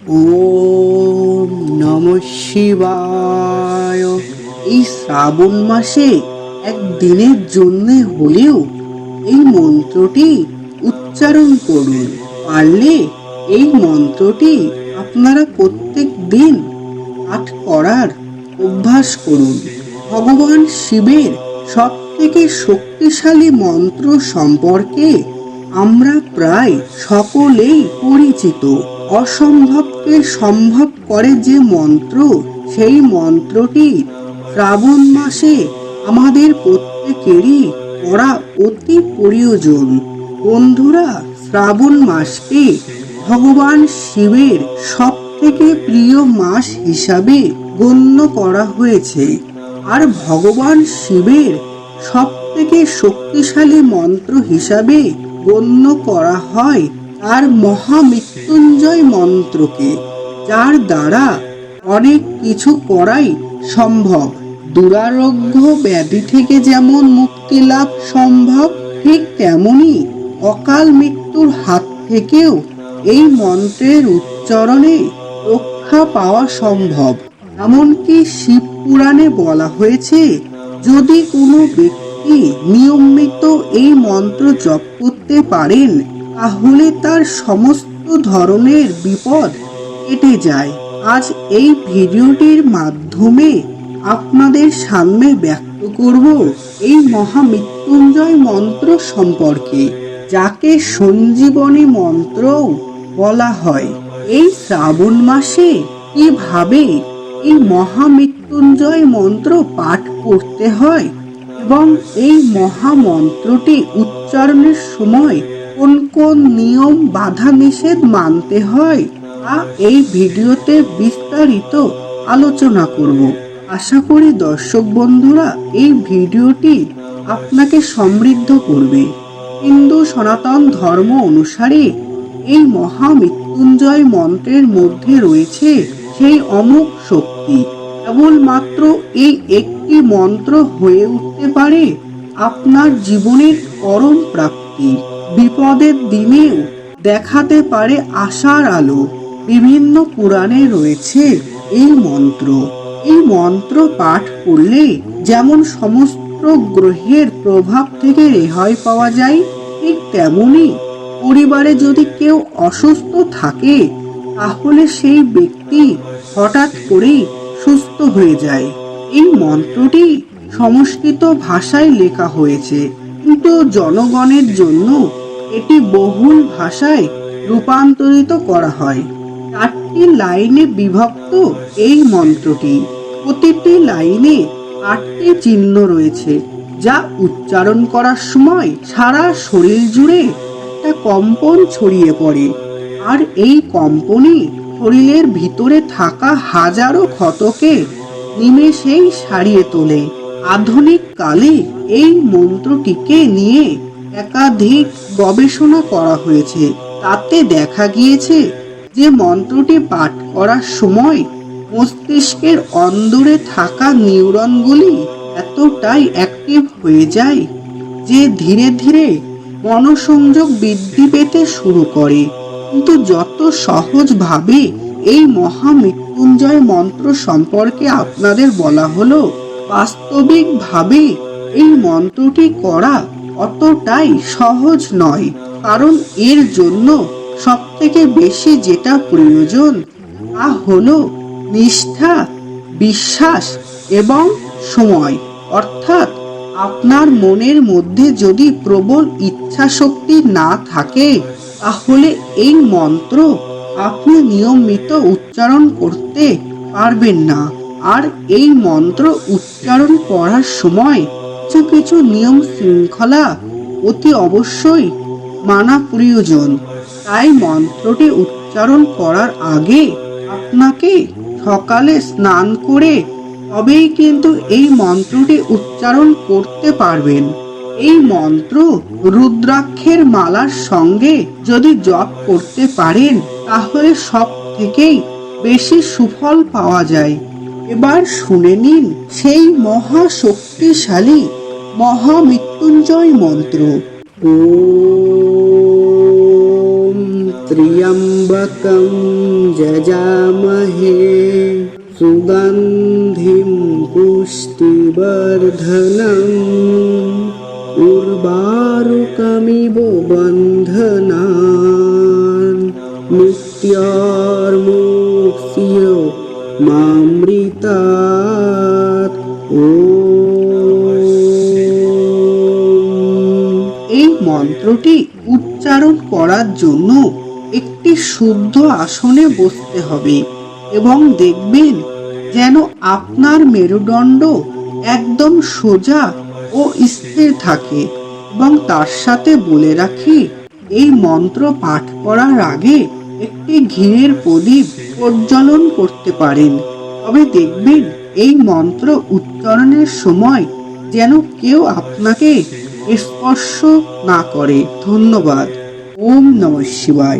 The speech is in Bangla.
ওম নম শিবায়। এই শ্রাবণ মাসে একদিনের জন্য হলেও এই মন্ত্রটি উচ্চারণ করুন। পারলে এই মন্ত্রটি আপনারা প্রত্যেক দিন পাঠ করার অভ্যাস করুন। ভগবান শিবের সব থেকে শক্তিশালী মন্ত্র সম্পর্কে আমরা প্রায় সকলেই পরিচিত। অসম্ভবকে সম্ভব করে যে মন্ত্র, সেই মন্ত্রটি শ্রাবণ মাসে আমাদের প্রত্যেকেরই পড়া অতি প্রয়োজন। বন্ধুরা, শ্রাবণ মাসকে ভগবান শিবের সব থেকে প্রিয় মাস হিসাবে গণ্য করা হয়েছে। আর ভগবান শিবের সব থেকে শক্তিশালী মন্ত্র হিসাবে গণ্য করা হয় তার মহামৃত্যুঞ্জয় মন্ত্রকে, যার দ্বারা অনেক কিছু করাই সম্ভব। দুরারোগ্য ব্যাধি থেকে যেমন মুক্তি লাভ সম্ভব, ঠিক তেমনি অকাল মৃত্যুর হাত থেকেও এই মন্ত্রের উচ্চারণে রক্ষা পাওয়া সম্ভব। এমনকি শিব পুরাণে বলা হয়েছে, যদি কোনো ব্যক্তি নিয়মিত এই মন্ত্র জপ করতে পারেন তাহলে তার সমস্ত ধরনের বিপদ কেটে যায়। আজ এই ভিডিওটির মাধ্যমে আপনাদের সামনে ব্যক্ত করব এই মহামৃত্যুঞ্জয় মন্ত্র সম্পর্কে, যাকে সঞ্জীবনী মন্ত্রও বলা হয়। এই শ্রাবণ মাসে কীভাবে এই মহামৃত্যুঞ্জয় মন্ত্র পাঠ করতে হয় এবং এই মহামন্ত্রটি উচ্চারণের সময় কোন কোন নিয়ম বাধা নিষেধ মানতে হয় তা এই ভিডিওতে বিস্তারিত আলোচনা করব। আশা করি দর্শক বন্ধুরা এই ভিডিওটি আপনাকে সমৃদ্ধ করবে। হিন্দু সনাতন ধর্ম অনুসারে এই মহামৃত্যুঞ্জয় মন্ত্রের মধ্যে রয়েছে সেই অমুক শক্তি। কেবলমাত্র এই একটি মন্ত্র হয়ে উঠতে পারে আপনার জীবনের পরম প্রাপ্তি। বিপদের দিনেও দেখাতে পারে আশার আলো। বিভিন্ন পুরাণে রয়েছে এই মন্ত্র। এই মন্ত্র পাঠ করলে যেমন সমস্ত গ্রহের প্রভাব থেকে রেহাই পাওয়া যায়, ঠিক তেমনি পরিবারে যদি কেউ অসুস্থ থাকে, তাহলে সেই ব্যক্তি হঠাৎ করেই সুস্থ হয়ে যায়। এই মন্ত্রটি সংস্কৃত ভাষায় লেখা হয়েছে, কিন্তু জনগণের জন্য এটি বহুল ভাষায় রূপান্তরিত করা হয়। চারটি লাইনে বিভক্ত এই মন্ত্রটি। প্রতিটি লাইনে আটটি চিহ্ন রয়েছে, যা উচ্চারণ করার সময় সারা শরীর জুড়ে একটা কম্পন ছড়িয়ে পড়ে। আর এই কম্পনই শরীরের ভিতরে থাকা হাজারো ক্ষতকে নিমেষেই সারিয়ে তোলে। আধুনিক কালে এই মন্ত্রটিকে নিয়ে একাধিক গবেষণা করা হয়েছে। তাতে দেখা গিয়েছে যে মন্ত্রটি পাঠ করার সময় মস্তিষ্কের অন্দরে থাকা নিউরনগুলি এতটাই অ্যাক্টিভ হয়ে যায় যে ধীরে ধীরে মনোসংযোগ বৃদ্ধি পেতে শুরু করে। কিন্তু যত সহজভাবে এই মহামৃত্যুঞ্জয় মন্ত্র সম্পর্কে আপনাদের বলা হলো, বাস্তবিকভাবে এই মন্ত্রটি করা অতটাই সহজ নয়, কারণ এর জন্য সব থেকে বেশি যেটা প্রয়োজন, তা হলো নিষ্ঠা, বিশ্বাস এবং সময়। অর্থাৎ আপনার মনের মধ্যে যদি প্রবল ইচ্ছা শক্তি না থাকে, তাহলে এই মন্ত্র আপনি নিয়মিত উচ্চারণ করতে পারবেন না। আর এই মন্ত্র উচ্চারণ করার সময় কিছু কিছু নিয়ম শৃঙ্খলা, অতি অবশ্যই মানা প্রয়োজন। তাই মন্ত্রটি উচ্চারণ করার আগে আপনাকে সকালে স্নান করে তবেই কিন্তু এই মন্ত্রটি উচ্চারণ করতে পারবেন। এই মন্ত্র রুদ্রাক্ষের মালার সঙ্গে যদি জপ করতে পারেন, তাহলে সব থেকেই বেশি সুফল পাওয়া যায়। এবার শুনে নিন সেই মহা শক্তিশালী মহামৃত্যুঞ্জয় মন্ত্র ওম त्र्यम्बकं जजामहे सुगन्धिं पुष्टिवर्धनम् उर्वारुकमिव बन्धनान् मृत्योर्मुक्ष्य মামৃতাৎ মন্ত্রটি উচ্চারণ করার জন্য একটি শুদ্ধ আসনে বসতে হবে এবং দেখবেন যেন আপনার মেরুদণ্ড একদম সোজা ও স্থির থাকে এবং তার সাথে বলে রাখি, এই মন্ত্র পাঠ করার আগে একটি ঘিয়ের প্রদীপ প্রজ্বলন করতে পারেন। তবে দেখবেন এই মন্ত্র উচ্চারণের সময় যেন কেউ আপনাকে স্পর্শ না করে। ধন্যবাদ। ওম নমঃ শিবায়।